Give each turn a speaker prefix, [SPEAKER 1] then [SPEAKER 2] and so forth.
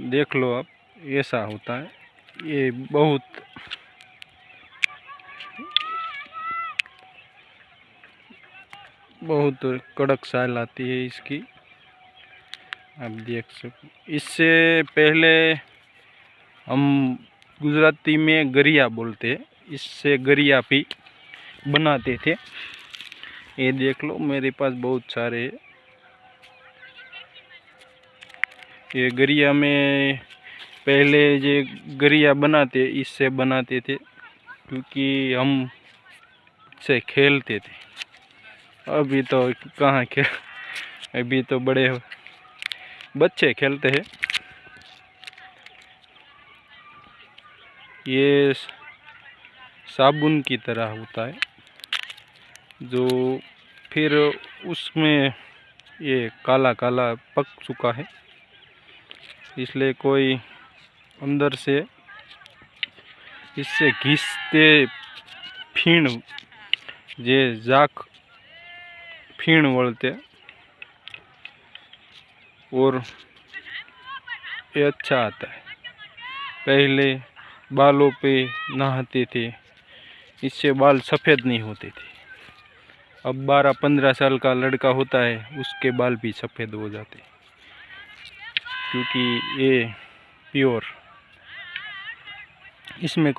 [SPEAKER 1] देख लो आप ऐसा होता है। ये बहुत बहुत कड़क साल आती है इसकी। आप देख सको। इससे पहले हम गुजराती में गरिया बोलते हैं। इससे गरिया भी बनाते थे। ये देख लो, मेरे पास बहुत सारे हैं ये गरिया में पहले ये गरिया बनाते, इससे बनाते थे, क्योंकि हम से खेलते थे। अभी तो कहाँ खेल अभी तो बड़े बच्चे खेलते हैं। ये साबुन की तरह होता है, जो फिर उसमें ये काला काला पक चुका है। इसलिए कोई अंदर से इससे घिसते फीण जे जाक फीण वळते और ये अच्छा आता है। पहले बालों पे नहाते थे, इससे बाल सफ़ेद नहीं होते थे। अब बारह पंद्रह साल का लड़का होता है, उसके बाल भी सफ़ेद हो जाते हैं। क्योंकि ये प्योर। इसमें